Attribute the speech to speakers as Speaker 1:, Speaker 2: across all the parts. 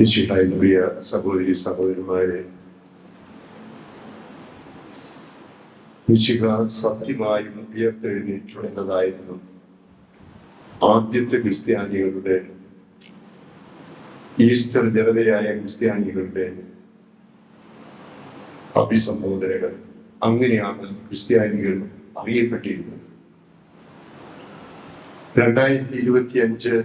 Speaker 1: നിശ്ചിതായ പ്രിയ സഹോദരി സഹോദരന്മാരെ നിശ്ചിക സത്യമായും ഉയർത്തെഴുന്നേറ്റുള്ളതായിരുന്നു ആദ്യത്തെ ക്രിസ്ത്യാനികളുടെ ഈസ്റ്റർ ജനതയായ ക്രിസ്ത്യാനികളുടെ അഭിസംബോധനകൾ. അങ്ങനെയാണ് ക്രിസ്ത്യാനികൾ അറിയപ്പെട്ടിരുന്നത്. രണ്ടായിരത്തി ഇരുപത്തി അഞ്ച്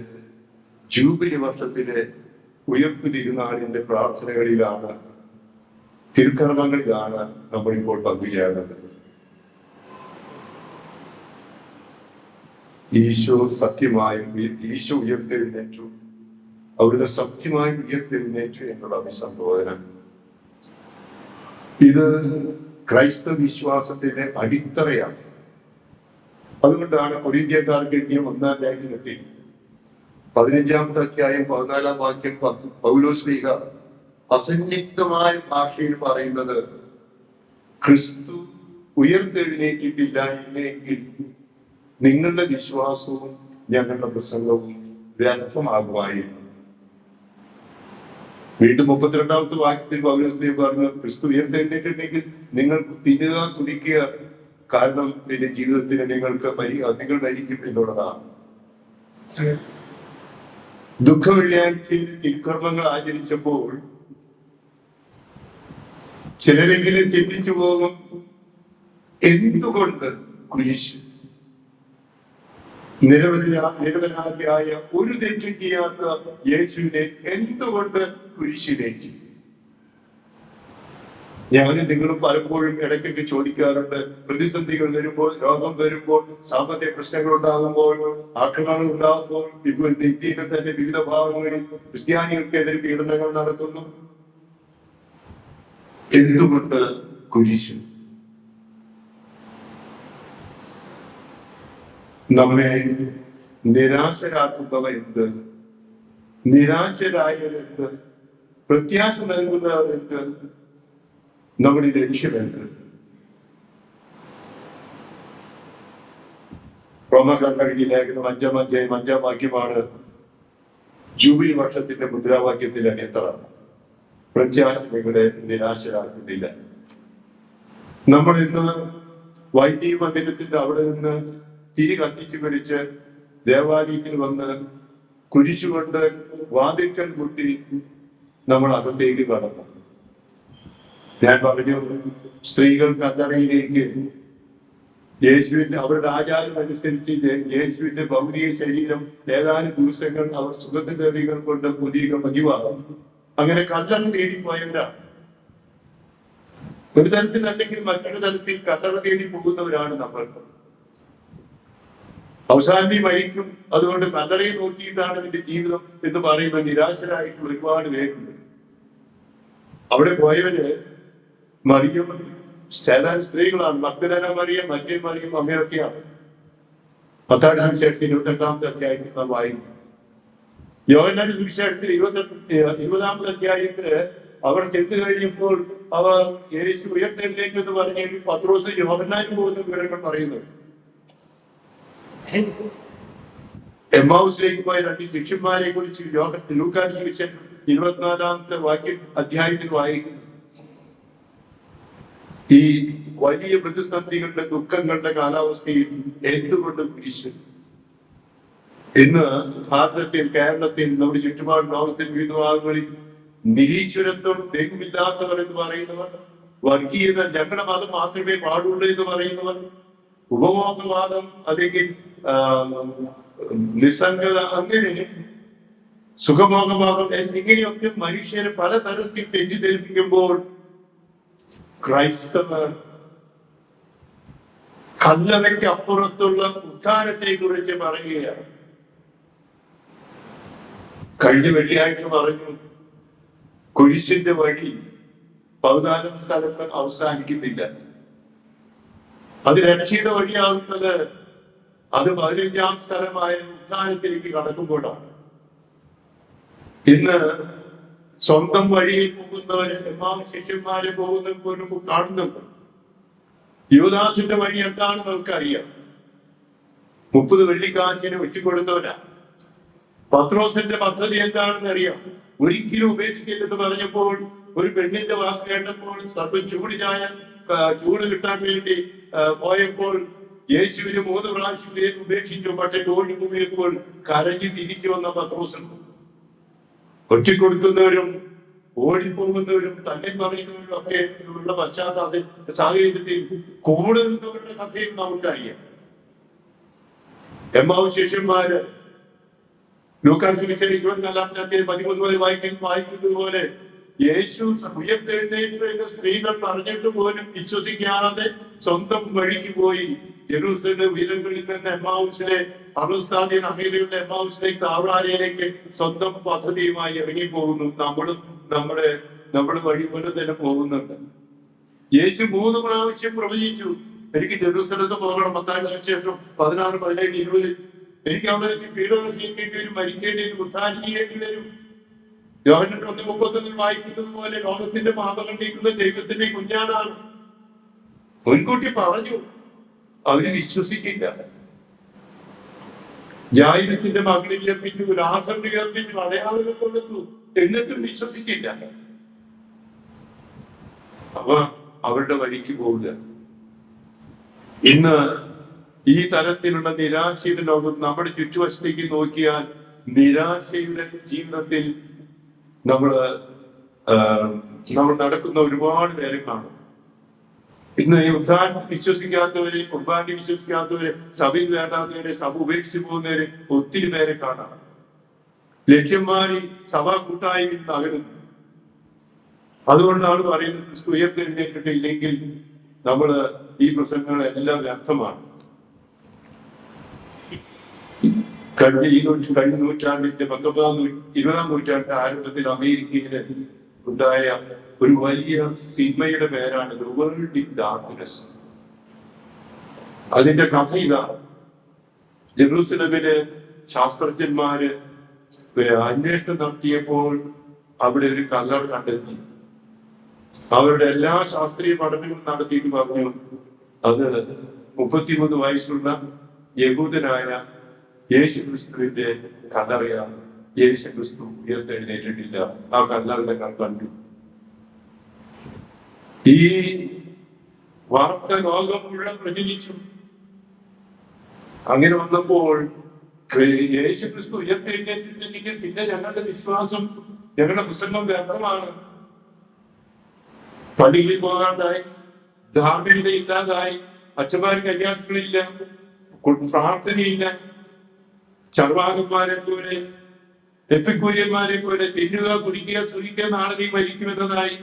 Speaker 1: ജൂബിലി വർഷത്തിലെ ഉയർപ്പ് തിരുനാളിന്റെ പ്രാർത്ഥനകളിലാണ് തിരുക്കർമ്മങ്ങളിലാണ് നമ്മളിപ്പോൾ പങ്കുചേർന്നത്. ഈശോ സത്യമായും ഈശോ ഉയർത്തെഴുന്നേറ്റു. അവരുടെ സത്യമായും ഉയർത്തെഴുന്നേറ്റു എന്നുള്ള അഭിസംബോധന. ഇത് ക്രൈസ്തവ വിശ്വാസത്തിന്റെ അടിത്തറയാണ്. അതുകൊണ്ടാണ് കൊരീന്ത്യക്കാർക്ക് കിട്ടിയ ഒന്നാം ലേഖനത്തിൽ പതിനഞ്ചാമത്തെ അധ്യായം പതിനാലാം വാക്യം പത്ത് ലീഗ അസന്നിഗ്ധമായ ഭാഷയിൽ പറയുന്നത് ക്രിസ്തു ഉയർത്തെഴുന്നേറ്റിട്ടില്ല എന്നെങ്കിൽ നിങ്ങളുടെ വിശ്വാസവും ഞങ്ങളുടെ പ്രസംഗവും വ്യർത്ഥമാകുമായിരുന്നു. വീണ്ടും മുപ്പത്തിരണ്ടാമത്തെ വാക്യത്തിൽ ലീഗ പറഞ്ഞു ക്രിസ്തു ഉയർത്തെഴുന്നേറ്റിട്ടുണ്ടെങ്കിൽ നിങ്ങൾ തിന്നുക കുടിക്കുക കാരണം നിന്റെ ജീവിതത്തിന് നിങ്ങൾക്ക് മരി നിങ്ങൾ മരിക്കും എന്നുള്ളതാണ്. ദുഃഖ വെള്ളിയാഴ്ചയിൽ തിരുക്കർമ്മങ്ങൾ ആചരിച്ചപ്പോൾ ചിലരെങ്കിലും ചിന്തിച്ചു പോകും എന്തുകൊണ്ട് കുരിശ്? നിരവധി നിരവരാധിയായ ഒരു തെറ്റും ചെയ്യാത്ത യേശുവിനെ എന്തുകൊണ്ട് കുരിശിലേക്ക് ഞാനും നിങ്ങളും പലപ്പോഴും ഇടയ്ക്കൊക്കെ ചോദിക്കാറുണ്ട്. പ്രതിസന്ധികൾ വരുമ്പോൾ രോഗം വരുമ്പോൾ സാമ്പത്തിക പ്രശ്നങ്ങൾ ഉണ്ടാകുമ്പോൾ ആക്രമണങ്ങൾ ഉണ്ടാകുമ്പോൾ ഇപ്പോൾ ഇന്ത്യയിലെ തന്നെ വിവിധ ഭാഗങ്ങളിൽ ക്രിസ്ത്യാനികൾക്കെതിരെ പീഡനങ്ങൾ നടത്തുന്നു. എന്തുകൊണ്ട് കുരിശു? നമ്മെ നിരാശരാക്കുന്നവ എന്ത്? നിരാശരായ എന്ത്? പ്രത്യാശ നൽകുന്നവർ എന്ത്? നമ്മുടെ ലക്ഷ്യമെന്ത് റോമകർക്കഴുതി ലേഖനം അഞ്ചാം അധ്യായം അഞ്ചാം വാക്യമാണ്. ജൂബിലി വർഷത്തിന്റെ മുദ്രാവാക്യത്തിന്റെ അടിയന്തര പ്രത്യാശ നിങ്ങളെ നിരാശരാക്കുന്നില്ല നമ്മൾ ഇന്ന് വൈദിക മന്ദിരത്തിന്റെ അവിടെ നിന്ന് തിരി കത്തിച്ചു പിടിച്ച് ദേവാലയത്തിൽ വന്ന് കുരിശുകൊണ്ട് വാതിക്കൽ മുട്ടി നമ്മൾ അകത്തേക്ക് കടന്നു. ഞാൻ പറഞ്ഞു സ്ത്രീകൾ കല്ലറയിലേക്ക് യേശുവിന്റെ അവരുടെ ആചാരം അനുസരിച്ച് യേശുവിന്റെ ഭൗതിക ശരീരം ഏതാനും ദിവസങ്ങൾ അവർ സുഗന്ധദ്രവ്യങ്ങൾ കൊണ്ട് പുതിയ പതിവാകും അങ്ങനെ കല്ലറ തേടിപ്പോയവരാണ് ഒരു തരത്തിൽ അല്ലെങ്കിൽ മറ്റൊരു തരത്തിൽ കല്ലറ തേടി പോകുന്നവരാണ് നമ്മൾ. അവസാനം മരിക്കും. അതുകൊണ്ട് കല്ലറയെ നോക്കിയിട്ടാണ് നിന്റെ ജീവിതം എന്ന് പറയുന്ന നിരാശരായിട്ടുള്ള ഒരുപാട് പേരുണ്ട്. അവിടെ പോയവര് മറിയം. ചേതാൻ സ്ത്രീകളാണ്. ഭക്തനായ മറിയ മറ്റേ മറിയം അമ്മയൊക്കെയാണ് പത്താം സുവിശേഷത്തിൽ ഇരുപത്തെട്ടാമത്തെ അധ്യായത്തിൽ നാം വായിക്കും യോഗനാട് സുവിശേഷത്തിൽ ഇരുപത്തെട്ട് ഇരുപതാമത്തെ അധ്യായത്തിൽ അവർ ചെന്ന് കഴിഞ്ഞപ്പോൾ അവർ യേശു ഉയർത്തെഴുന്നേറ്റു എന്ന് പറഞ്ഞ് പത്രോസ് യോഗനാട് പോകുന്ന വിവരങ്ങൾ പറയുന്നു. എമ്മാവുസിലേക്ക് പോയ രണ്ട് ശിഷ്യന്മാരെ കുറിച്ച് ലൂക്കാൻ സുവിശേഷം ഇരുപത്തിനാലാമത്തെ വാക്യം അധ്യായത്തിൽ വായിക്കുന്നു. ഈ വലിയ പ്രതിസന്ധികളുടെ ദുഃഖങ്ങളുടെ കാലാവസ്ഥയിൽ എന്തുകൊണ്ട് കുരിശ് ഇന്ന് ഭാരതത്തിൽ കേരളത്തിൽ നമ്മുടെ ചുറ്റുപാട് ലോകത്തിൽ വിവിധ ഭാഗങ്ങളിൽ നിരീശ്വരത്വം ദൈവമില്ലാത്തവർ എന്ന് പറയുന്നവർ വർഗീയത ഞങ്ങളുടെ മതം മാത്രമേ പാടുള്ളൂ എന്ന് പറയുന്നവർ ഉപഭോഗവാദം അല്ലെങ്കിൽ നിസ്സംഗത അങ്ങനെ സുഖഭോഗവാദം ഇങ്ങനെയൊക്കെ മനുഷ്യരെ പലതരത്തിൽ തെറ്റിദ്ധരിപ്പിക്കുമ്പോൾ ക്രൈസ്തവർ കല്ലറയ്ക്ക് അപ്പുറത്തുള്ള ഉദ്ധാരത്തെ കുറിച്ച് പറയുകയാണ്. കഴിഞ്ഞ വെള്ളിയാഴ്ച പറഞ്ഞു കുരിശിന്റെ വഴി പൗതാനം സ്ഥലത്ത് അവസാനിക്കുന്നില്ല. അത് രക്ഷയുടെ വഴിയാകുന്നത് അത് പതിനഞ്ചാം സ്ഥലമായ ഉദ്ധാനത്തിലേക്ക് കടക്കുമ്പോഴാണ്. ഇന്ന് സ്വന്തം വഴിയിൽ പോകുന്നവര് എമ്മാം ശിഷ്യന്മാരെ പോകുന്ന പോലും കാണുന്നുണ്ട്. യുവദാസിന്റെ വഴി എന്താണെന്ന് നമുക്കറിയാം. മുപ്പത് വെള്ളിക്കാശിന് വെച്ചുകൊടുത്തവനാ പത്രോസിന്റെ പദ്ധതി എന്താണെന്ന് അറിയാം. ഒരിക്കലും ഉപേക്ഷിക്കില്ലെന്ന് പറഞ്ഞപ്പോൾ ഒരു പെണ്ണിന്റെ വാക്ക് കേട്ടപ്പോൾ സർപ്പം ചൂടിനായ ചൂട് കിട്ടാൻ വേണ്ടി പോയപ്പോൾ യേശുവിന് മൂന്ന് പ്രാവശ്യം ഉപേക്ഷിച്ചു. പക്ഷെ ഓടി പോയപ്പോൾ കരഞ്ഞ് തിരിച്ചു വന്ന പത്രോസുണ്ട് ഒറ്റിക്കൊടുക്കുന്നവരും ഓടിപ്പോകുന്നവരും തന്നെ പറയുന്നവരും ഒക്കെ ഉള്ള പശ്ചാത്തലത്തിൽ സാഹചര്യത്തിൽ കൂടുന്നവരുടെ കഥയും നമുക്കറിയാം. എമ്മാവ് ശിഷ്യന്മാര് ലൂക്കാസ് സുവിശേഷം പതിമൂന്ന് മുതൽ വായിക്കുന്ന വായിക്കുന്നത് പോലെ യേശു ഉയർത്തെഴുന്നേറ്റു സ്ത്രീകൾ പറഞ്ഞിട്ട് പോലും വിശ്വസിക്കാതെ സ്വന്തം വഴിക്ക് പോയി. ജെറൂസലേം വീരങ്ങളിൽ നിന്ന് എമ്മാവുസിലെ അറുസ്ഥാനിയൻ അമീറിയുടെ എമ്മാവുസിലേക്ക് താവ്രാരയിലേക്ക് സ്വന്തം പദ്ധതിയുമായി ഇറങ്ങി പോകുന്നു നമ്മളും നമ്മുടെ നമ്മുടെ വഴി പോലെ തന്നെ പോകുന്നുണ്ട്. യേശു മൂന്ന് പ്രാവശ്യം പ്രവചിച്ചു. എനിക്ക് ജെറുസലത്ത് പോകണം. പത്താം ശേഷം പതിനാറ് പതിനേഴ് ഇരുപത്. എനിക്ക് അവിടെ വെച്ച് പീഡനം സ്വീകരിക്കേണ്ടി വരും മരിക്കേണ്ടി വരും ഉദ്ധാരിക്കേണ്ടി വരും. യോഹന്റെ ഒന്ന് മുപ്പത്തൊന്നിൽ വായിക്കുന്നത് പോലെ ലോകത്തിന്റെ പാപങ്ങൾ നീക്കുന്ന ദൈവത്തിന്റെ കുഞ്ഞാടാണ്. മുൻകൂട്ടി പറഞ്ഞു. അവർ വിശ്വസിച്ചില്ല. ജായിരസിന്റെ മകളിൽ ഏൽപ്പിച്ചു രാസന്റെ ഏൽപ്പിച്ചു അടയാളങ്ങൾ കൊടുത്തു എന്നിട്ടും വിശ്വസിച്ചില്ല അവ അവരുടെ വഴിക്ക് പോവുക. ഇന്ന് ഈ തരത്തിലുള്ള നിരാശയുടെ ലോകം നമ്മുടെ ചുറ്റുവശത്തേക്ക് നോക്കിയാൽ നിരാശയുടെ ജീവിതത്തിൽ നമ്മൾ നമ്മൾ നടക്കുന്ന ഒരുപാട് പേരെ കാണും ഇന്ന് ഈ ഉദ്ധാൻ വിശ്വസിക്കാത്തവരെ കുർബാന വിശ്വസിക്കാത്തവരെ സഭയിൽ വേണ്ടാത്തവരെ സഭ ഉപേക്ഷിച്ചു പോകുന്നവരെ ഒത്തിരി പേരെ കാണാം. ലക്ഷ്യം മാറി സഭാ നിന്ന് അകലുന്നു. അതുകൊണ്ടാണ് പറയുന്നത് ഉയർത്തെഴുന്നേറ്റിട്ടില്ലെങ്കിൽ നമ്മൾ ഈ പ്രസംഗങ്ങളെല്ലാം വ്യർത്ഥമാണ്. കഴിഞ്ഞ ഈ നൂറ്റി കഴിഞ്ഞ നൂറ്റാണ്ടിന്റെ പത്തൊമ്പതാം നൂറ്റി ഇരുപതാം നൂറ്റാണ്ടിന്റെ ആരംഭത്തിൽ അമേരിക്കയിൽ ഉണ്ടായ ഒരു വലിയ സിനിമയുടെ പേരാണ് ദ വേൾഡ് ഇൻ ഡാർക്ക്നെസ് അതിന്റെ കഥ ഇതാണ് ജെറൂസലമിൽ ശാസ്ത്രജ്ഞന്മാര് അന്വേഷണം നടത്തിയപ്പോൾ അവിടെ ഒരു കല്ലർ കണ്ടെത്തി. അവരുടെ എല്ലാ ശാസ്ത്രീയ പഠനങ്ങളും നടത്തിയിട്ട് പറഞ്ഞു. അത് മുപ്പത്തിമൂന്ന് വയസ്സുള്ള യഹൂദനായ യേശു ക്രിസ്തുവിന്റെ കല്ലറയാണ്. യേശു ക്രിസ്തു ഉയർത്തെഴുന്നേറ്റിട്ടില്ല. ആ കല്ലറ ഞങ്ങൾ കണ്ടു. ഈ വാർത്ത ലോകം മുഴുവൻ പ്രചരിച്ചു. അങ്ങനെ വന്നപ്പോൾ യേശു ക്രിസ്തു ഉയർത്തെഴുന്നേറ്റിട്ടുണ്ടെങ്കിൽ പിന്നെ ഞങ്ങളുടെ വിശ്വാസം ഞങ്ങളുടെ പ്രസംഗം വ്യർത്ഥമാണ്. പള്ളികളിൽ പോകാണ്ടായി ധാർമ്മികത ഇല്ലാതായി അച്ഛന്മാർ കന്യാസികളില്ല പ്രാർത്ഥനയില്ല. ചർവാകന്മാരെ പോലെ എപ്പിക്കൂര്യന്മാരെ പോലെ തിന്നുക കുടിക്കുക സുഖിക്കുക നാളെ നീ മരിക്കുമെന്നതായി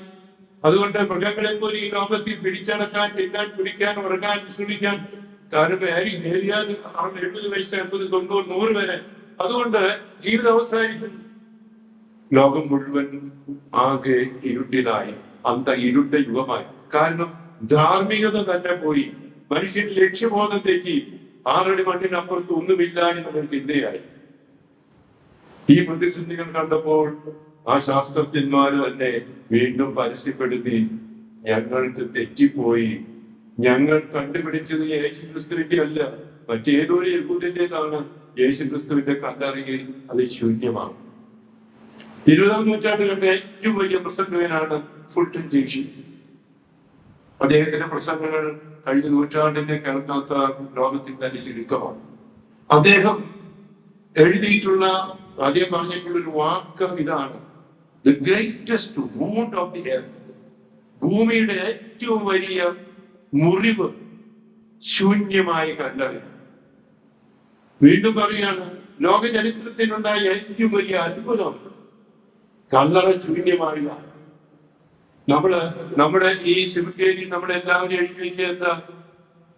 Speaker 1: അതുകൊണ്ട് മൃഗങ്ങളെ പോലെ ഈ ലോകത്തിൽ പിടിച്ചടക്കാൻ തിന്നാൻ കുടിക്കാൻ ഉറങ്ങാൻ വിശ്രമിക്കാൻ കാരണം ഏറി ഏറിയാൽ എഴുപത് വയസ്സ് എൺപത് തൊണ്ണൂറ് നൂറ് വരെ. അതുകൊണ്ട് ജീവിതം അവസാനിക്കും ലോകം മുഴുവൻ ആകെ ഇരുട്ടിലായി. അന്ത ഇരുണ്ട യുഗമായി. കാരണം ധാർമ്മികത തന്നെ പോയി. മനുഷ്യൻ ലക്ഷ്യബോധം തെറ്റി. ആറടി മണ്ണിനപ്പുറത്ത് ഒന്നുമില്ല എന്നുള്ള ചിന്തയായി. ഈ പ്രതിസന്ധികൾ കണ്ടപ്പോൾ ആ ശാസ്ത്രജ്ഞന്മാര് തന്നെ വീണ്ടും പരസ്യപ്പെടുത്തി ഞങ്ങൾക്ക് തെറ്റിപ്പോയി. ഞങ്ങൾ കണ്ടുപിടിച്ചത് യേശു ക്രിസ്തുവിന്റെ അല്ല. മറ്റേതൊരു യഹൂദിന്റേതാണ് യേശു ക്രിസ്തുവിന്റെ കല്ലറിയിൽ അത് ശൂന്യമാണ് ഇരുപതാം നൂറ്റാണ്ടിൽ കണ്ട ഏറ്റവും വലിയ പ്രസംഗകനാണ് ഫുൾട്ടൻ ജേഷി അദ്ദേഹത്തിന്റെ പ്രസംഗങ്ങൾ കഴിഞ്ഞ നൂറ്റാണ്ടിന്റെ കേൾക്കാത്ത ലോകത്തിൽ തന്നെ ചുരുക്കമാണ്. അദ്ദേഹം എഴുതിയിട്ടുള്ള ആദ്യം പറഞ്ഞിട്ടുള്ള ഒരു വാക്ക് ഇതാണ്. The greatest wound of the earth ഭൂമിയുടെ ഏറ്റവും വലിയ മുറിവ് ശൂന്യമായ കല്ലറ വീണ്ടും പറയാണ് ലോക ചരിത്രത്തിനുണ്ടായ ഏറ്റവും വലിയ അത്ഭുതം കല്ലറ ശൂന്യമായില്ല. നമ്മൾ നമ്മുടെ ഈ സിമിറ്റേരിയിൽ നമ്മളെല്ലാവരും എഴുതി വെച്ചത് എന്താ?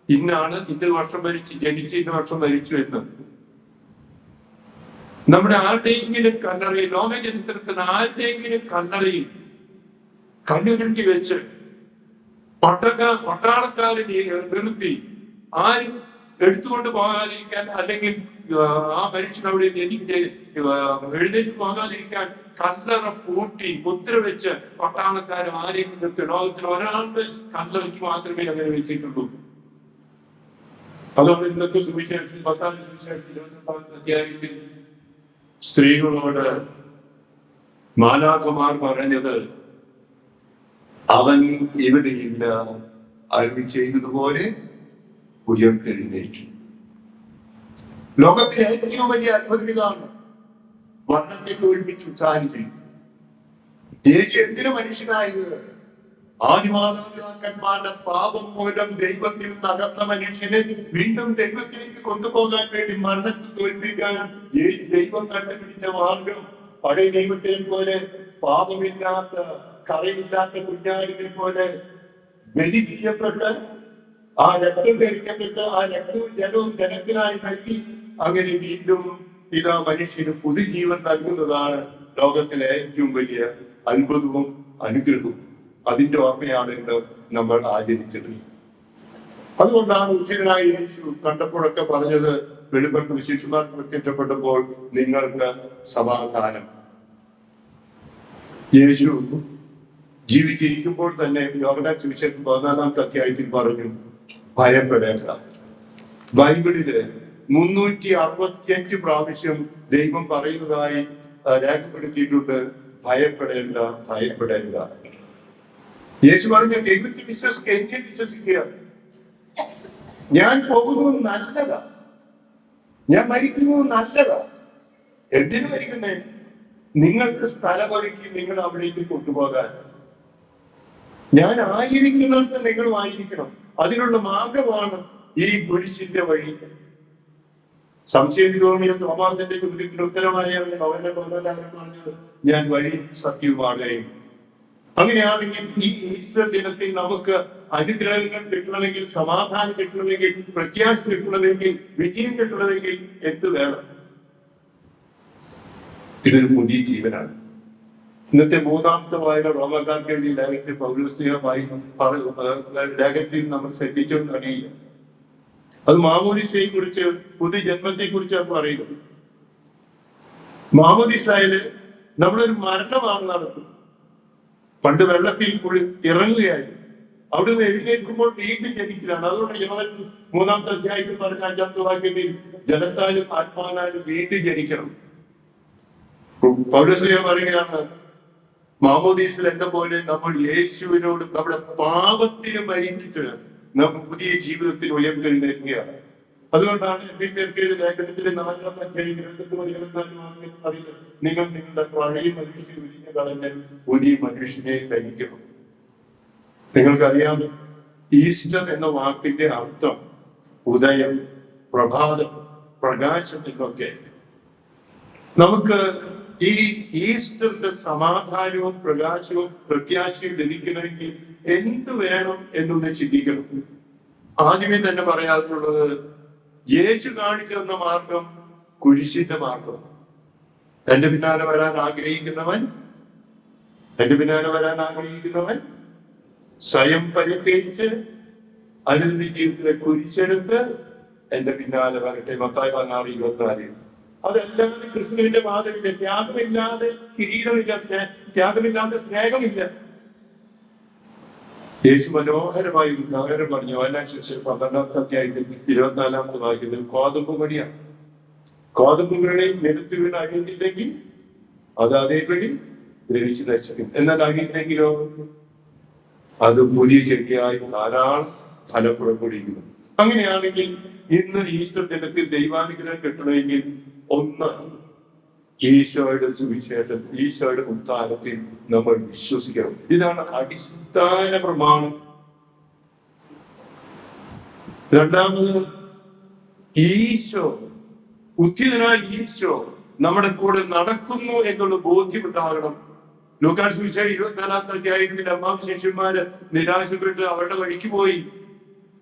Speaker 1: ഇന്നാണ് ഇന്ന വർഷം മരിച്ചു ജനിച്ച് ഇന്ന വർഷം മരിച്ചു എന്ന്. നമ്മുടെ ആരുടെയെങ്കിലും കല്ലറയിൽ ലോക ചരിത്രത്തിൽ ആരുടെയെങ്കിലും കല്ലറയിൽ കല്ലുരുട്ടി വെച്ച് പട്ടക്ക പട്ടാളക്കാരെ നിർത്തി ആരും എടുത്തുകൊണ്ട് പോകാതിരിക്കാൻ അല്ലെങ്കിൽ ആ, മനുഷ്യൻ അവിടെ എനിക്ക് എഴുന്നേറ്റ് പോകാതിരിക്കാൻ കല്ലറ പൂട്ടി മുദ്ര വെച്ച് പട്ടാളക്കാർ ആരെയും നിർത്തി. ലോകത്തിൽ ഒരാളുടെ കല്ലറയ്ക്ക് മാത്രമേ അങ്ങനെ വെച്ചിട്ടുള്ളൂ. അതുകൊണ്ട് ഇന്നത്തെ സുവിശേഷം പത്താം സുവിശേഷം ഇരുപത്തിരണ്ടാമത്തെ അധ്യായത്തിൽ സ്ത്രീകളോട് മാലാകുമാർ പറഞ്ഞത് അവൻ ഇവിടെയില്ല. അരുൾ ചെയ്തതുപോലെ ഉയർത്തെഴുന്നേറ്റു. ലോകത്തിലെ ഏറ്റവും വലിയ അത്ഭുതം ഇതാണ് വർണത്തെ തോൽപ്പിച്ചു ഉത്ഥാനം ചെയ്തു. യേശു എന്തിനു മനുഷ്യനായത്? ആദിമാതാപിതാക്കന്മാരുടെ പാപം മൂലം ദൈവത്തിൽ തകർന്ന മനുഷ്യനെ വീണ്ടും ദൈവത്തിലേക്ക് കൊണ്ടുപോകാൻ വേണ്ടി മരണത്തിൽ തോൽപ്പിക്കാൻ ദൈവം കണ്ടുപിടിച്ച മാർഗം പഴയ ദൈവത്തെ പോലെ പാപമില്ലാത്ത കറയില്ലാത്ത കുഞ്ഞാടിനെ പോലെ ബലി ചെയ്യപ്പെട്ട് ആ രക്തം ധരിക്കപ്പെട്ട് ആ രക്തവും ജലവും ജനത്തിനായി നൽകി അങ്ങനെ വീണ്ടും ഇതാ മനുഷ്യന് പുതുജീവൻ നൽകുന്നതാണ് ലോകത്തിലെ ഏറ്റവും വലിയ അത്ഭുതവും അനുഗ്രഹവും. അതിന്റെ ഓർമ്മയാണ് ഇന്ന് നമ്മൾ ആചരിച്ചത്. അതുകൊണ്ടാണ് ഉചിതനായി യേശു കണ്ടപ്പോഴൊക്കെ പറഞ്ഞത് വെളിപ്പെട്ട് വിശേഷമാർ പ്രത്യക്ഷപ്പെട്ടപ്പോൾ നിങ്ങൾക്ക് സമാധാനം. യേശു ജീവിച്ചിരിക്കുമ്പോൾ തന്നെ യോഗന സുവിശേഷം പതിനാലാമത്തെ അധ്യായത്തിൽ പറഞ്ഞു ഭയപ്പെടേണ്ട. ബൈബിളിൽ മുന്നൂറ്റി അറുപത്തിയഞ്ച് പ്രാവശ്യം ദൈവം പറയുന്നതായി രേഖപ്പെടുത്തിയിട്ടുണ്ട്. ഭയപ്പെടേണ്ട ഭയപ്പെടേണ്ട. യേശു പറഞ്ഞു എവിടുത്തെ വിശ്വസിക്കുക എന്നെ വിശ്വസിക്കുക ഞാൻ പോകുന്നത് നല്ലതാ. ഞാൻ മരിക്കുന്നത് നല്ലതാ. എന്തിനു മരിക്കുന്നേ? നിങ്ങൾക്ക് സ്ഥലം സ്ഥലമൊരുക്കി നിങ്ങൾ അവിടേക്ക് കൊണ്ടുപോകാൻ. ഞാൻ ആയിരിക്കുന്നിടത്ത് നിങ്ങളും ആയിരിക്കണം. അതിനുള്ള മാർഗമാണ് ഈ കുരിശിന്റെ വഴി. സംശയം തോന്നിയ തോമാസിന്റെ ചോദ്യത്തിന് ഉത്തരമായ അവന്റെ പറഞ്ഞത് ഞാൻ വഴി സത്യവുമാണ് അങ്ങനെയാണെങ്കിൽ ഈ ഈസ്റ്റർ ദിനത്തിൽ നമുക്ക് അനുഗ്രഹങ്ങൾ കിട്ടണമെങ്കിൽ സമാധാനം കിട്ടണമെങ്കിൽ പ്രത്യാശ കിട്ടണമെങ്കിൽ വിജയം കിട്ടണമെങ്കിൽ എന്ത് വേണം? ഇതൊരു പുതിയ ജീവനാണ്. ഇന്നത്തെ മൂന്നാമത്തെ വായന റോമക്കാർക്ക് കഴിഞ്ഞ ലേഖനത്തിൽ പൗരസ്ലിഹമായി ലേഖനത്തിൽ നമ്മൾ ശ്രദ്ധിച്ചോന്ന് അറിയില്ല. അത് മാമോദിസയെ കുറിച്ച് പുതുജന്മത്തെ കുറിച്ചാണ് പറയുന്നത് മാമോദിസയിൽ നമ്മളൊരു മരണമാണ് നടത്തുന്നത് പണ്ട് വെള്ളത്തിൽ കുഴി ഇറങ്ങുകയായിരുന്നു. അവിടുന്ന് എഴുന്നേൽക്കുമ്പോൾ വീണ്ടും ജനിക്കലാണ് അതുകൊണ്ട് യോവൻ മൂന്നാമത്തെ അധ്യായത്തിൽ പറഞ്ഞ അഞ്ചാമത്തെ വാക്യത്തിൽ ജലത്താലും ആത്മാവിനാലും വീണ്ടും ജനിക്കണം. പൗരസ്ലിഹ പറയുകയാണ് മാമോദീസിൽ എന്ന പോലെ നമ്മൾ യേശുവിനോട് നമ്മുടെ പാപത്തിന് മരിച്ചിട്ട് നാം പുതിയ ജീവിതത്തിൽ ഉയർത്തെഴുന്നേൽക്കുകയാണ് അതുകൊണ്ടാണ് ലേഖനത്തിലെ നാലാം അധ്യായം ഇരുപത്തെട്ട് മുതൽ ഇരുപത്തിനാല് പറയുന്നത്. നിങ്ങൾ നിങ്ങളുടെ പഴയ മനുഷ്യനെ ഉരിഞ്ഞു കളഞ്ഞ് പുതിയ മനുഷ്യനെ ധരിക്കണം. നിങ്ങൾക്കറിയാം ഈസ്റ്റർ എന്ന വാക്കിന്റെ അർത്ഥം ഉദയം പ്രഭാതം പ്രകാശം എന്നൊക്കെ. നമുക്ക് ഈ ഈസ്റ്ററിന്റെ സമാധാനവും പ്രകാശവും പ്രത്യാശയും ലഭിക്കണമെങ്കിൽ എന്ത് വേണം എന്നൊന്ന് ചിന്തിക്കണം. ആദ്യമേ തന്നെ പറയാറുള്ളത് യേശു കാണിച്ചു തന്ന മാർഗം കുരിശിന്റെ മാർഗം. തന്റെ പിന്നാലെ വരാൻ ആഗ്രഹിക്കുന്നവൻ തന്റെ പിന്നാലെ വരാൻ ആഗ്രഹിക്കുന്നവൻ സ്വയം പരിത്യേകിച്ച് അനുദിന ജീവിതത്തിലെ കുരിശെടുത്ത് എന്റെ പിന്നാലെ വരട്ടെ. മത്തായി പതിനാറ് ഇരുപത്തിനാല് അതല്ലാതെ ക്രിസ്തുവിന്റെ വാദമില്ല ത്യാഗമില്ലാതെ കിരീടമില്ല സ്നേ- ത്യാഗമില്ലാതെ സ്നേഹമില്ല. യേശു മനോഹരമായി ഒരു ഉദാഹരണം പറഞ്ഞു. വനാശിക്ഷ പന്ത്രണ്ടാമത്തെ അധ്യായത്തിൽ ഇരുപത്തിനാലാമത്തെ വാക്യത്തിൽ കോതമ്പ് മണിയാണ് കോതമ്പ് മണി നിരത്തിൽ വീണ് അഴിയുന്നില്ലെങ്കിൽ അത് അതേപടി ഗ്രഹിച്ചു നശിക്കും. എന്നാൽ അഴിയുന്നെങ്കിലോ? അത് പുതിയ ചെടിയായി ധാരാളം ഫലം പുറപ്പെടുവിക്കുന്നു അങ്ങനെയാണെങ്കിൽ ഇന്ന് ഈസ്റ്റർ ദിനത്തിൽ ദൈവാനുഗ്രഹം കിട്ടണമെങ്കിൽ ഒന്ന് ഈശോയുടെ സുവിശേഷം ഈശോയുടെ ഉത്ഥാനത്തിൽ നമ്മൾ വിശ്വസിക്കണം. ഇതാണ് അടിസ്ഥാന പ്രമാണം. രണ്ടാമത് ഈശോ ഉദ്ധിതനായ ഈശോ നമ്മുടെ കൂടെ നടക്കുന്നു എന്നുള്ള ബോധ്യമുണ്ടാകണം. ലോകാൻ സുവിശേഷം ഇരുപത്തിനാലാം അധ്യായത്തിൽ അമ്മാവ് ശിഷ്യന്മാര് നിരാശപ്പെട്ട് അവരുടെ വഴിക്ക് പോയി.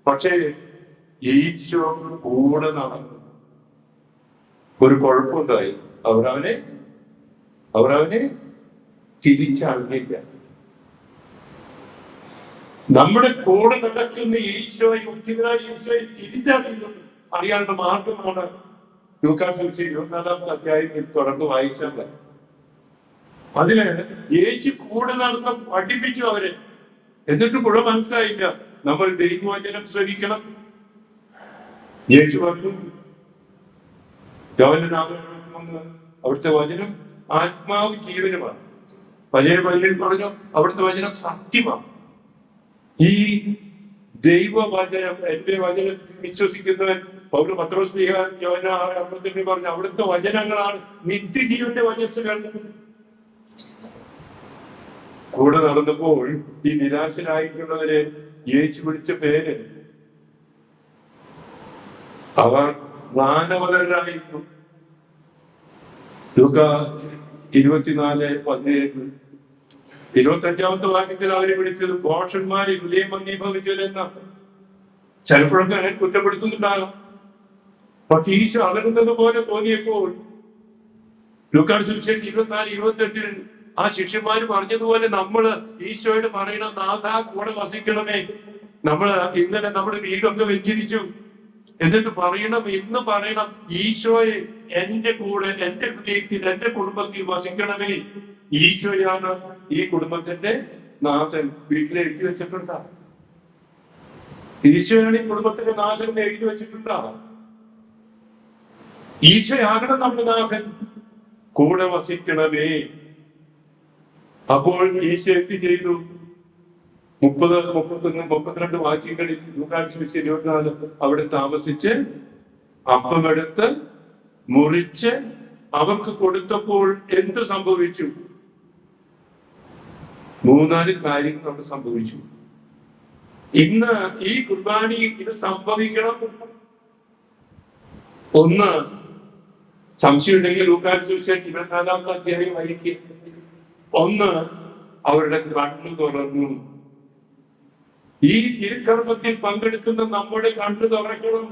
Speaker 1: പക്ഷേ ഈശോ കൂടെ നടന്നു. ഒരു കുഴപ്പമുണ്ടായി. അവരവനെ അവരവനെ തിരിച്ചറിഞ്ഞില്ല. നമ്മുടെ കൂടെ നടക്കുന്ന ഈശോയെ ഉത്തിതനായ ഈശോയെ തിരിച്ചറിഞ്ഞു അറിയാനുള്ള മാർഗമാണ് ലൂക്കാസ് സുവിശേഷം ഇരുപത്തിനാലാമത്തെ അധ്യായത്തിൽ തുടർന്ന് വായിച്ചത്. അതിന് യേശു കൂടെ നടന്ന് പഠിപ്പിച്ചു അവരെ. എന്നിട്ട് കൂടെ മനസ്സിലായില്ല. നമ്മൾ ദൈവവചനം ശ്രമിക്കണം യേശു പറഞ്ഞു യോഹന്നാൻ നാല് അവിടുത്തെ വചനം ആത്മാവ് ജീവനുമാണ്. പഴയ ബൈബിളിൽ പറഞ്ഞു അവിടുത്തെ വചനം സത്യമാണ്. ഈ ദൈവവചനം എന്റെ വചനം വിശ്വസിക്കുന്നവൻ പൗര പത്രോസ് അമ്പത്തെട്ട് പറഞ്ഞു അവിടുത്തെ വചനങ്ങളാണ് നിത്യജീവന്റെ വചസ്സുകൾ കൂടെ നടന്നപ്പോൾ ഈ നിരാശരായിട്ടുള്ളവരെ യേശു വിളിച്ച പേര് അവർ മാനവതരായിരുന്നു ലൂക്ക ഇരുപത്തിനാല് പതിനേഴ്. ഇരുപത്തി അഞ്ചാമത്തെ വാക്യത്തിൽ അവരെ വിളിച്ചത് പോഷന്മാരെ ഹൃദയം ഭംഗീഭവിച്ചവരെന്ന. ചിലപ്പോഴൊക്കെ അങ്ങനെ കുറ്റപ്പെടുത്തുന്നുണ്ടാകാം. പക്ഷെ ഈശോ അകലുന്നത് പോലെ തോന്നിയപ്പോൾ ലൂക്കാട് സുവിശേഷം ഇരുപത്തിനാല് ഇരുപത്തെട്ടിൽ ആ ശിഷ്യന്മാര് പറഞ്ഞതുപോലെ നമ്മൾ ഈശോയോട് പറയണം നാഥ കൂടെ വസിക്കണമേ. നമ്മൾ ഇന്നലെ നമ്മുടെ വീടൊക്കെ വെഞ്ചരിച്ചു എന്നിട്ട് പറയണം ഇന്ന് പറയണം ഈശോയെ എന്റെ കൂടെ എന്റെ ഹൃദയത്തിൽ എന്റെ കുടുംബത്തിൽ വസിക്കണമേ. ഈശോയാണ് ഈ കുടുംബത്തിന്റെ നാഥൻ. വീട്ടിൽ എഴുതി വെച്ചിട്ടുണ്ടാ? ഈശോയാണ് ഈ കുടുംബത്തിന്റെ നാഥൻ എഴുതി വെച്ചിട്ടുണ്ടാ? ഈശോയാകണം നമ്മുടെ നാഥൻ. കൂടെ വസിക്കണമേ. അപ്പോൾ ഈശോ എന്ത് ചെയ്തു? മുപ്പത് മുപ്പത്തൊന്ന് മുപ്പത്തിരണ്ട് വാക്യങ്ങളിൽ ലൂക്കാഴ്ച ഇരുപത്തിനാല് അവിടെ താമസിച്ച് അപ്പമെടുത്ത് മുറിച്ച് അവർക്ക് കൊടുത്തപ്പോൾ എന്ത് സംഭവിച്ചു? മൂന്നാൽ കാര്യങ്ങൾ അവിടെ സംഭവിച്ചു. ഇന്ന് ഈ കുർബാനി ഇത് സംഭവിക്കണം. ഒന്ന് സംശയം ഉണ്ടെങ്കിൽ ലൂക്കാഴ്ച ഇരുപത്തിനാലാമത്തെ അധ്യായം വായിക്കുക. ഒന്ന് അവരുടെ കണ്ണു തുറന്നു ഈ തിരുക്കർമ്മത്തിൽ പങ്കെടുക്കുന്ന നമ്മുടെ കണ്ണു തുറക്കണം.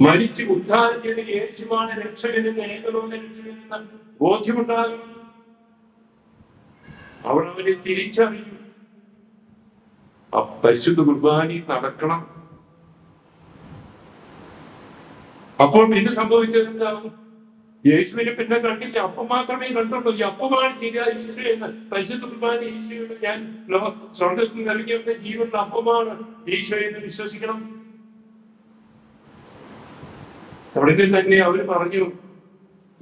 Speaker 1: മരിച്ച് ഉദ്ധാരം ചെയ്ത് യേശുവാണ് രക്ഷകനെന്ന് ഏകലോക രക്ഷകനെന്ന് ബോധ്യമുണ്ടാകും. അവർ അവനെ തിരിച്ചറിയും. ആ പരിശുദ്ധ കുർബാനി നടക്കണം. അപ്പോൾ പിന്നെ സംഭവിച്ചത് എന്താണ് യേശുവിനെ പിന്നെ കണ്ടില്ല. അപ്പം മാത്രമേ കണ്ടുള്ളൂ. ഈ അപ്പമാണ് ശരിയായ എന്ന്. പരിശുദ്ധ കുർബാന ഈശോയുടെ ഞാൻ സ്വർഗത്തിൽ നൽകിയ ജീവനുള്ള അപ്പമാണ് ഈശോ എന്ന് വിശ്വസിക്കണം. അവിടെ തന്നെ അവർ പറഞ്ഞു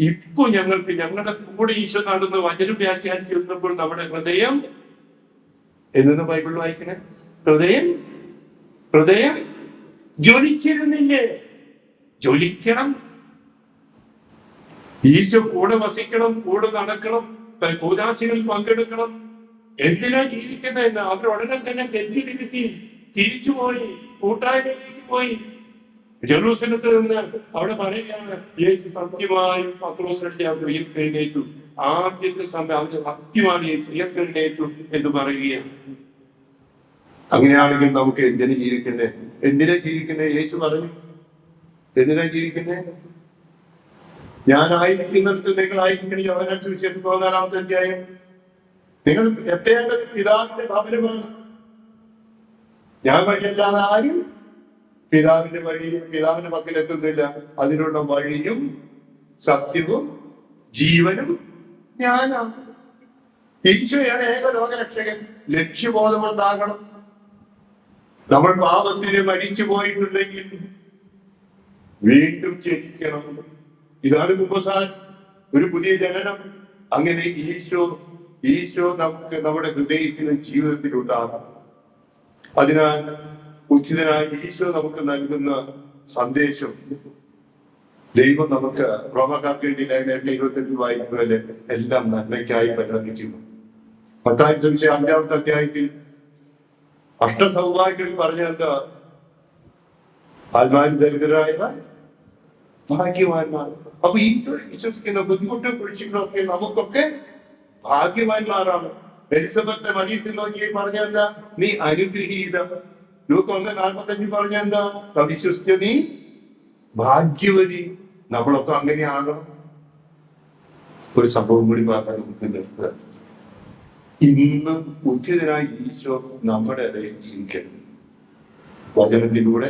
Speaker 1: ഇപ്പൊ ഞങ്ങൾക്ക് ഞങ്ങളുടെ കൂടെ ഈശോ നടന്ന് വചനം വ്യാഖ്യാനിച്ചു വന്നപ്പോൾ നമ്മുടെ ഹൃദയം എന്നു ബൈബിൾ വായിക്കണേ? ഹൃദയം ഹൃദയം ജ്വലിച്ചിരുന്നില്ലേ? ജ്വലിക്കണം. ഈശോ കൂടെ വസിക്കണം കൂടെ നടക്കണം കൂതാശികളിൽ പങ്കെടുക്കണം. എന്തിനാ ജീവിക്കുന്നതെന്ന് അവർ ഉടനെ തന്നെ തെറ്റി തിരുത്തി തിരിച്ചുപോയി കൂട്ടായ്മയിലേക്ക് പോയി. ജെറൂസലത്തിൽ നിന്ന് അവിടെ പറയുകയാണ് യേശു സത്യമായും പത്രോസിന്റെ അവർ ഉയർത്തെഴുന്നേറ്റു. ആദ്യത്തെ സമയം അവർ സത്യമാണ് യേശു ഉയർത്തെഴുന്നേറ്റു എന്ന് പറയുകയാണ്. അങ്ങനെയാണെങ്കിൽ നമുക്ക് എന്തിനു ജീവിക്കണ്ടേ? എന്തിനാ ജീവിക്കണ്ടേ? യേശു പറഞ്ഞു. എന്തിനാ ജീവിക്കണ്ടേ? ഞാനായിരിക്കുന്നിടത്ത് നിങ്ങൾ ആയിരിക്കണം അവനാൻ സുവിശേഷം പതിനാലാമത്തെ അധ്യായം. നിങ്ങൾ എത്തേണ്ടത് പിതാവിന്റെ ഭവനമാണ്. ഞാൻ വഴിയല്ലാതെ ആരും പിതാവിന്റെ വഴിയും പിതാവിന്റെ പക്കൽ എത്തുന്നില്ല. അതിനുള്ള വഴിയും സത്യവും ജീവനും ഞാനാണ്. ഈശോയാണ് ഏക ലോകരക്ഷകൻ ലക്ഷ്യബോധം ഉണ്ടാകണം നമ്മൾ പാപത്തിന് മരിച്ചു പോയിട്ടുണ്ടെങ്കിൽ വീണ്ടും ജനിക്കണം. ഇതാണ് കുമ്പസാൻ ഒരു പുതിയ ജനനം. അങ്ങനെ ഈശോ ഈശോ നമുക്ക് നമ്മുടെ ഹൃദയത്തിലും ജീവിതത്തിലും ഉണ്ടാകാം അതിനാൽ ഉചിതനായ ഈശോ നമുക്ക് നൽകുന്ന സന്ദേശം ദൈവം നമുക്ക് റോമക്കാർക്ക് വേണ്ടി ലേഖനത്തെ ഇരുപത്തെട്ട് വായിക്കുന്നതിൽ എല്ലാം നന്മയ്ക്കായി പരിണമിക്കുന്നു. പത്താം ചോദിച്ച അഞ്ചാമത്തെ അധ്യായത്തിൽ അഷ്ടസൗഭാഗ്യത്തിൽ പറഞ്ഞ എന്താ? ആത്മാവിൽ ദരിദ്രരായവർ ഭാഗ്യവാന്മാർ. അപ്പൊ ഈ വിശ്വസിക്കുന്ന ബുദ്ധിമുട്ടും കുഴിച്ചിട്ടൊക്കെ നമുക്കൊക്കെ ഭാഗ്യവാന്മാരാണ്. എലിസബത്തെ മടിയത്തിൽ നോക്കി പറഞ്ഞ എന്താ? നീ അനുഗ്രഹീത. ലൂക്ക് ഒന്ന് നാൽപ്പത്തഞ്ച് പറഞ്ഞ എന്താ? വിശ്വസിച്ച നീ ഭാഗ്യവതി. നമ്മളൊക്കെ അങ്ങനെയാണ്. ഒരു സംഭവം കൂടി പറഞ്ഞാൽ ഇന്ന് ഉദ്ധിതനായി ഈശോ നമ്മുടെ ഇടയിൽ ജീവിക്കണം. വചനത്തിലൂടെ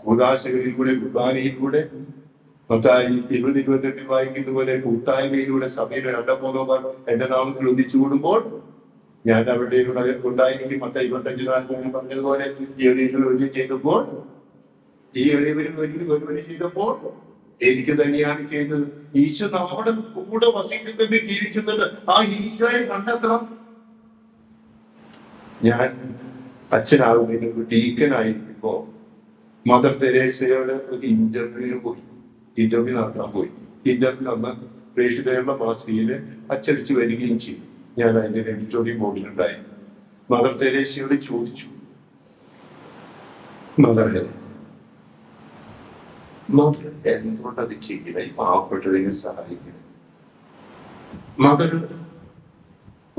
Speaker 1: കൂതാശകളിലൂടെ കുർബാനയിലൂടെ മത്തായി ഇരുപത് ഇരുപത്തെട്ടിൽ വായിക്കുന്ന പോലെ കൂട്ടായ്മയിലൂടെ സഭയിൽ രണ്ടോ മൂന്നോ പേർ എന്റെ നാമത്തിൽ ഒന്നിച്ചു കൂടുമ്പോൾ ഞാൻ അവിടെ ഉണ്ടായിരിക്കും. മറ്റേ ഇരുപത്തഞ്ച് നാല് പറഞ്ഞതുപോലെ ഈ എളിയവരിൽ ഒരു ചെയ്തപ്പോൾ ഈ എളിയവരിൽ ഒരു ഒരുവരും ചെയ്തപ്പോൾ എനിക്ക് തന്നെയാണ് ചെയ്തത്. ഈശോ നമ്മുടെ കൂടെ വസിക്കുന്നുണ്ട് ജീവിക്കുന്നുണ്ട് ആ ഈശോയെ കണ്ടെത്തണം. ഞാൻ അച്ഛനാകുന്നതിന് ഡീക്കനായിരിക്കുമ്പോ മദർ തെരേസയോട് ഒരു ഇന്റർവ്യൂവിന് പോയി. ഇന്റർവ്യൂ നടത്താൻ പോയി. ഇന്റർവ്യൂ അന്ന് പ്രേക്ഷിതയുള്ള മാസികയിൽ അച്ചടിച്ചു വരികയും ചെയ്തു. ഞാൻ അതിന്റെ എഡിറ്റോറിയൽ ബോർഡിലുണ്ടായി മദർ തെരേശയോട് ചോദിച്ചു. മദറെ മദർ എന്തുകൊണ്ട് അത് ഈ പാവപ്പെട്ടതിനെ സഹായിക്കണം മദർ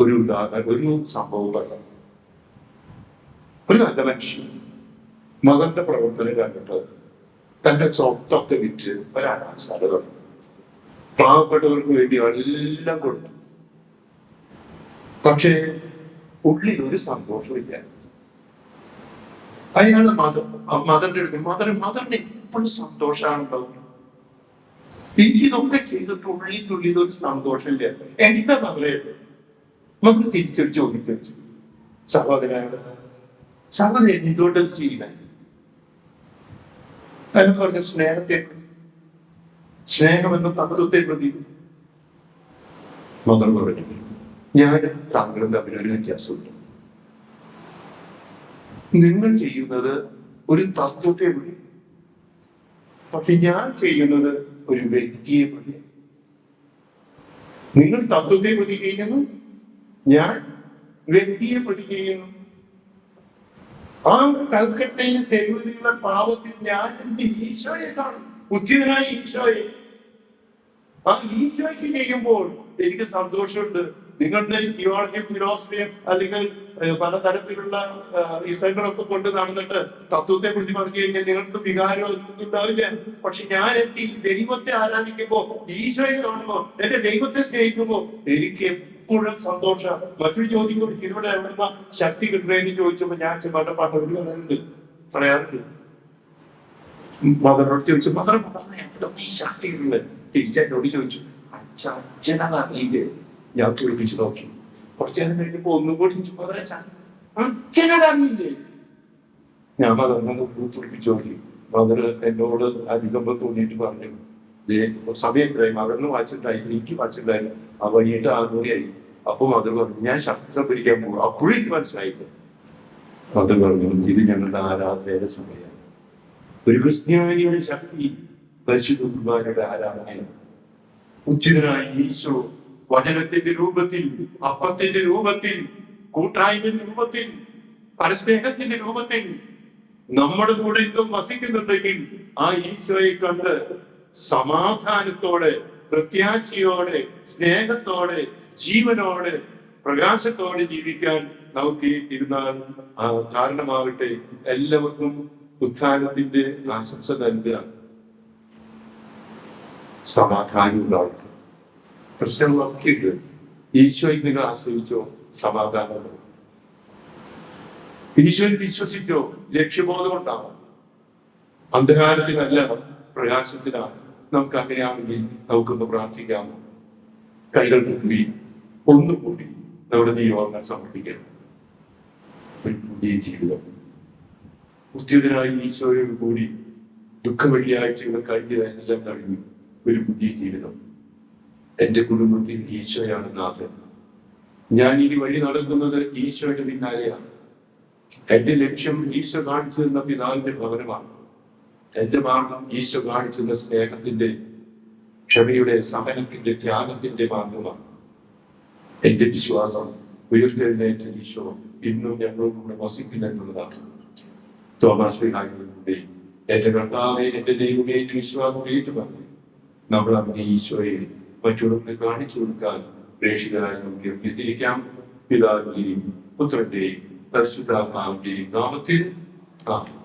Speaker 1: ഒരു ഉദാഹരണം ഒരു സംഭവം പറയാം ഒരു നല്ല മനുഷ്യൻ മദറിന്റെ പ്രവർത്തനം കണ്ടിട്ട് തന്റെ സ്വത്തൊക്കെ വിറ്റ് ഒരാൾ ആ സ്ഥലം പാവപ്പെട്ടവർക്ക് വേണ്ടി എല്ലാം കൊടുത്തു പക്ഷേ ഉള്ളിൽ ഒരു സന്തോഷമില്ല. അയാൾ മദർ മദറിന്റെ അടുത്ത് മദർ മദറിന് എപ്പോഴും സന്തോഷമാണുണ്ടാവും എനിക്ക് ഇതൊക്കെ ചെയ്തിട്ട് ഉള്ളിൽ ഒരു സന്തോഷമില്ല. എന്താ മകളെ മകൾ തിരിച്ചൊരു ചോദിച്ചു. സഹോദരനോട് സഹോദരൻ എന്തുകൊണ്ടത് ഇത് അയാൾ പറഞ്ഞ സ്നേഹത്തെ സ്നേഹം എന്ന തത്വത്തെ പ്രതി മദർ പറഞ്ഞു. ഞാൻ താങ്കളും തമ്മിൽ ഒരു വ്യത്യാസമുണ്ട്. നിങ്ങൾ ചെയ്യുന്നത് ഒരു തത്വത്തെ പ്രതി പക്ഷെ ഞാൻ ചെയ്യുന്നത് ഒരു വ്യക്തിയെ പ്രതി നിങ്ങൾ തത്വത്തെ പ്രതി ചെയ്യുന്നു ഞാൻ വ്യക്തിയെ പ്രതി ചെയ്യുന്നു. ആ കൽക്കട്ടയിൽ തെരുവിലുള്ള പാവത്തിൽ ഞാൻ എന്റെ ഈശോയെ കാണും. ഉച്ചിതനായ ഈശോയെ. ആ ഈശോയ്ക്ക് ചെയ്യുമ്പോൾ എനിക്ക് സന്തോഷമുണ്ട്. നിങ്ങളുടെ തിയോളജി ഫിലോസഫി അല്ലെങ്കിൽ പലതരത്തിലുള്ള ഇസങ്ങളൊക്കെ കൊണ്ട് നടന്നിട്ട് തത്വത്തെ കുറിച്ച് പറഞ്ഞു കഴിഞ്ഞാൽ നിങ്ങൾക്ക് വികാരം ഒന്നും ഉണ്ടാവില്ല. പക്ഷെ ഞാൻ എത്തി ദൈവത്തെ ആരാധിക്കുമ്പോ ഈശോയെ കാണുമ്പോ എന്റെ ദൈവത്തെ സ്നേഹിക്കുമ്പോ എനിക്ക് എപ്പോഴും സന്തോഷം. മറ്റൊരു ചോദ്യം കൂടി ഇവിടെ എവിടുന്ന ശക്തി കിട്ടുന്നതെന്ന് ചോദിച്ചപ്പോ ഞാൻ ചെമ്പാട്ട പാട്ട് ഒരു പറയാറുണ്ട്. പറയാറുണ്ട് മദറിനോട് ചോദിച്ചു മദർ മദറിനെ ശക്തി കിട്ടുന്നത് തിരിച്ചെന്നോട് ചോദിച്ചു അച്ഛ അറിയില്ലേ ഞാൻ തുളിപ്പിച്ച് നോക്കി. കുറച്ചു നേരം കഴിഞ്ഞപ്പോ ഒന്നും കൂടി അച്ഛനത് അറിയില്ലേ ഞാൻ മദറിനൊന്ന് തുളിപ്പിച്ച് നോക്കി. മദർ എന്നോട് അധികം തോന്നിയിട്ട് പറഞ്ഞു. സമയം ഇത്രയും മകറിന് വാച്ചിട്ടുണ്ടായി എനിക്ക് വാച്ചിട്ടുണ്ടായി ആ വൈകിട്ട് ആറ് മണിയായി. അപ്പൊ മധുർ പറഞ്ഞു ഞാൻ ശക്തി സംഭരിക്കാൻ പോകും അപ്പോഴും എനിക്ക് മനസ്സിലായില്ല? മധുർ പറഞ്ഞു ഇത് ഞങ്ങളുടെ ആരാധനയുടെ സമയമാണ്. ഒരു ക്രിസ്ത്യാനിയുടെ ശക്തി പരിശുദ്ധ കുർബാനയുടെ ആരാധനയാണ്. ഉച്ചിതനായ ഈശോ വചനത്തിന്റെ രൂപത്തിൽ അപ്പത്തിന്റെ രൂപത്തിൽ കൂട്ടായ്മയുടെ രൂപത്തിൽ പരസ്നേഹത്തിന്റെ രൂപത്തിൽ നമ്മുടെ കൂടെ ഇന്നും വസിക്കുന്നുണ്ടെങ്കിൽ ആ ഈശോയെ കണ്ട് സമാധാനത്തോടെ പ്രത്യാശയോടെ സ്നേഹത്തോടെ ജീവനോടെ പ്രകാശത്തോടെ ജീവിക്കാൻ നമുക്ക് ഈ തിരുനാൾ കാരണമാവട്ടെ എല്ലാവർക്കും ഉത്ഥാനത്തിന്റെ ആശംസ നൽകുക. സമാധാനം ഉണ്ടാവട്ടെ. പ്രശ്നങ്ങളൊക്കെ ഉണ്ട് ഈശോയിൽ നിങ്ങൾ ആശ്രയിച്ചോ? സമാധാനം. ഈശോയിൽ വിശ്വസിച്ചോ? ലക്ഷ്യബോധം ഉണ്ടാവും അന്ധകാരത്തിനല്ല പ്രകാശത്തിനാണ്. നമുക്ക് അങ്ങനെയാണെങ്കിൽ നമുക്കൊന്ന് പ്രാർത്ഥിക്കാമോ കൈകൾ കൂപ്പി ഒന്നുകൂടി നമ്മുടെ നിയോഗങ്ങൾ സമർപ്പിക്കണം. ഒരു പുതിയ ജീവിതം. ഉദ്യുതനായി ഈശോയോട് കൂടി ദുഃഖ വെള്ളിയാഴ്ചകളെ കഴിഞ്ഞതെല്ലാം കഴിഞ്ഞു ഒരു പുതിയ ജീവിതം. എന്റെ കുടുംബത്തിൽ ഈശോയാണ് നാഥൻ. ഞാൻ ഇനി വഴി നടക്കുന്നത് ഈശോയുടെ പിന്നാലെയാണ്. എന്റെ ലക്ഷ്യം ഈശോ കാണിച്ചു തന്ന പിതാവിന്റെ ഭവനമാണ്. എന്റെ മാർഗം ഈശോ കാണിച്ചു സ്നേഹത്തിന്റെ ക്ഷമയുടെ സഹനത്തിന്റെ ത്യാഗത്തിന്റെ മാർഗമാണ്. എന്റെ വിശ്വാസം ഉയർത്തെഴുന്നേറ്റ ഈശോ ഇന്നും ഞങ്ങളും കൂടെ വസിക്കുന്നു എന്നുള്ളതാണ്. തോമസ് വിനായകരുടെ എന്റെ കർത്താവെ എന്റെ ദൈവമേ എന്റെ വിശ്വാസം ഏറ്റുപറഞ്ഞു നമ്മൾ അങ്ങനെ ഈശോയെ മറ്റുള്ളവർക്ക് കാണിച്ചു കൊടുക്കാൻ പ്രേക്ഷിതരായി നമുക്ക് എത്തിയിരിക്കാം. പിതാവിന്റെയും പുത്രന്റെയും പരിശുദ്ധാത്മാവിന്റെയും നാമത്തിൽ. ആമേൻ.